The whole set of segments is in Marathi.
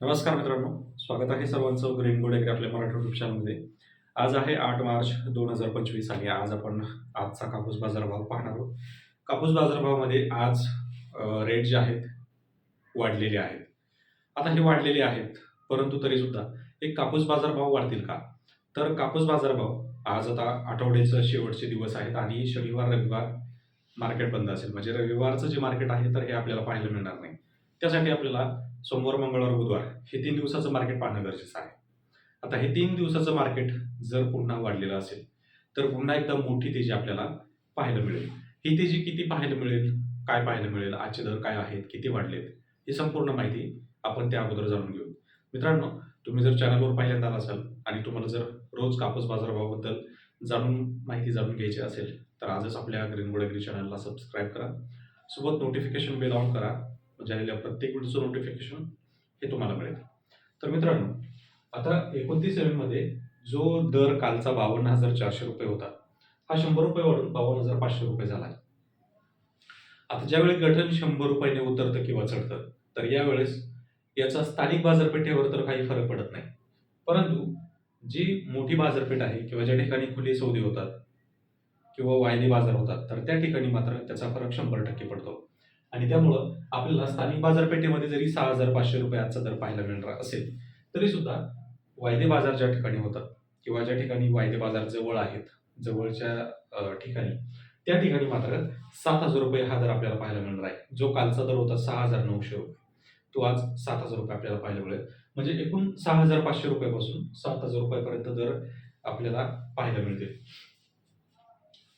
नमस्कार मित्रांनो स्वागत आहे सर्वांचं ग्रीन गोड आपल्या मराठी युट्यूब चॅनलमध्ये आज आहे आठ मार्च दोन हजार पंचवीस आणि आज आपण आजचा कापूस बाजारभाव पाहणार आहोत. कापूस बाजारभावामध्ये आज रेट जे आहेत वाढलेले आहेत. आता हे वाढलेले आहेत परंतु तरीसुद्धा एक कापूस बाजारभाव वाढतील का? तर कापूस बाजारभाव आज आता आठवड्याचं शेवटचे दिवस आहेत आणि शनिवार रविवार मार्केट बंद असेल. म्हणजे रविवारचं जे मार्केट आहे तर हे आपल्याला पाहायला मिळणार नाही. त्यासाठी आपल्याला सोमवार मंगळवार बुधवार हे तीन दिवसाचं मार्केट पाहणं गरजेचं आहे. आता हे तीन दिवसाचं मार्केट जर पुन्हा वाढलेलं असेल तर पुन्हा एकदा मोठी तेजी आपल्याला पाहायला मिळेल. ही तेजी किती पाहायला मिळेल काय पाहायला मिळेल आजचे दर काय आहेत किती वाढलेत ही संपूर्ण माहिती आपण त्या अगोदर जाणून घेऊ. मित्रांनो तुम्ही जर चॅनलवर पहिल्यांदा आला असाल आणि तुम्हाला जर रोज कापूस बाजारभावाबद्दल जाणून माहिती जाणून घ्यायची असेल तर आजच आपल्या ग्रीन गोडगिरी चॅनलला सबस्क्राईब करा. सोबत नोटिफिकेशन बेल ऑन करा. झालेल्या प्रत्येक व्हिडिओचं नोटिफिकेशन हे तुम्हाला मिळेल. तर मित्रांनो आता एकोणतीसमध्ये जो दर कालचा बावन्न हजार चारशे रुपये होता हा शंभर रुपये वाढून बावन्न हजार पाचशे रुपये झाला आता ज्यावेळी गठन शंभर रुपयाने उतरतं किंवा चढतं तर यावेळेस याचा स्थानिक बाजारपेठेवर तर काही फरक पडत नाही. परंतु जी मोठी बाजारपेठ आहे किंवा ज्या ठिकाणी खुले सौदे होतात किंवा वायदे बाजार होतात तर त्या ठिकाणी मात्र त्याचा फरक शंभर टक्के पडतो. आणि त्यामुळं आपल्याला स्थानिक बाजारपेठेमध्ये जरी सहा हजार पाचशे रुपये आजचा दर पाहायला मिळणार असेल तरी सुद्धा वायदे बाजार ज्या ठिकाणी होतात किंवा ज्या ठिकाणी वायदे बाजार जवळ आहेत जवळच्या ठिकाणी त्या ठिकाणी मात्र सात हजार रुपये हा दर आपल्याला पाहायला मिळणार आहे. जो कालचा दर होता सहा हजार नऊशे रुपये तो आज सात हजार रुपये आपल्याला पाहायला मिळेल. म्हणजे एकूण सहा हजार पाचशे रुपयापासून सात हजार रुपयापर्यंत दर आपल्याला पाहायला मिळतील.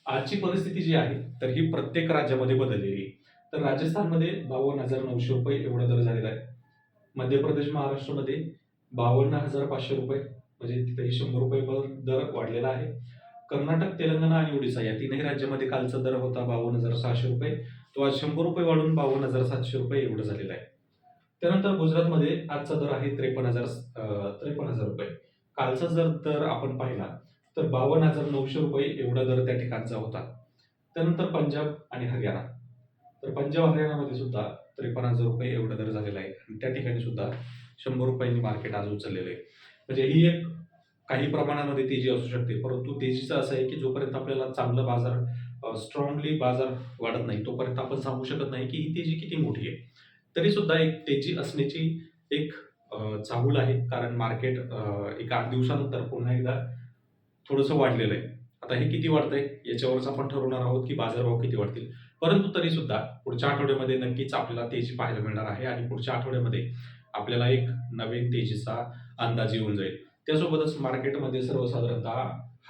आजची परिस्थिती जी आहे तर ही प्रत्येक राज्यामध्ये बदललेली आहे. तर राजस्थानमध्ये बावन्न हजार नऊशे रुपये एवढा दर झालेला आहे. मध्य प्रदेश महाराष्ट्रामध्ये बावन्न हजार पाचशे रुपये म्हणजे तिथेही शंभर रुपये दर वाढलेला आहे. कर्नाटक तेलंगणा आणि ओडिसा या तीनही राज्यामध्ये कालचा दर होता बावन्न हजार सहाशे रुपये. तो आज शंभर रुपये वाढून बावन्न हजार सातशे रुपये एवढं झालेला आहे. त्यानंतर गुजरातमध्ये आजचा दर आहे त्रेपन्न हजार त्रेपन्न हजार रुपये. कालचा जर दर आपण पाहिला तर बावन्न हजार नऊशे रुपये एवढा दर त्या ठिकाणचा होता. त्यानंतर पंजाब आणि हरियाणा. तर पंजाब हरियाणामध्ये सुद्धा त्रेपन्न हजार रुपये एवढा दर झालेला आहे. आणि त्या ठिकाणी सुद्धा शंभर रुपयांनी मार्केट आज उचललेलं आहे. म्हणजे ही एक काही प्रमाणामध्ये तेजी असू शकते परंतु तेजीचं असं आहे की जोपर्यंत आपल्याला चांगलं बाजार स्ट्रॉंगली बाजार वाढत नाही तोपर्यंत आपण सांगू शकत नाही की ही तेजी किती मोठी आहे. तरी सुद्धा एक तेजी असण्याची एक चाहूल आहे. कारण मार्केट एक आठ दिवसानंतर पुन्हा एकदा थोडंसं वाढलेलं आहे. आता हे किती वाढतंय याच्यावरच आपण ठरवणार आहोत की बाजारभाव किती वाढतील. परंतु तरी सुद्धा पुढच्या आठवड्यामध्ये नक्कीच आपल्याला तेजी पाहायला मिळणार आहे आणि पुढच्या आठवड्यामध्ये आपल्याला एक नवीन तेजीचा अंदाज येऊन जाईल. त्यासोबतच मार्केटमध्ये सर्वसाधारणतः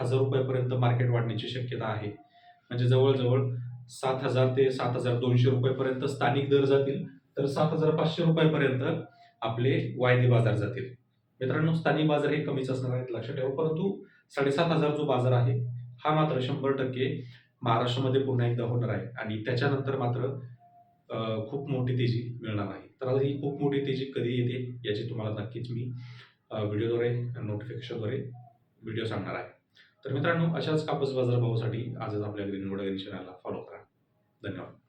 हजार रुपयापर्यंत मार्केट वाढण्याची शक्यता आहे. म्हणजे जवळजवळ सात हजार ते सात हजार दोनशे रुपयेपर्यंत स्थानिक दर जातील तर सात हजार पाचशे रुपयापर्यंत आपले वायदे बाजार जातील. मित्रांनो स्थानिक बाजार हे कमीच असणार आहेत लक्षात ठेवा. परंतु साडेसात हजार जो बाजार आहे हा मात्र शंभर टक्के महाराष्ट्रामध्ये पुन्हा एकदा होणार आहे. आणि त्याच्यानंतर मात्र खूप मोठी तेजी मिळणार आहे. तर ही खूप मोठी तेजी कधी येते याची तुम्हाला नक्कीच मी व्हिडिओद्वारे नोटिफिकेशनद्वारे व्हिडिओ सांगणार आहे. तर मित्रांनो अशाच कापूस बाजारभावासाठी आजच आपल्या ग्रीन वडा चॅनलला फॉलो करा. धन्यवाद.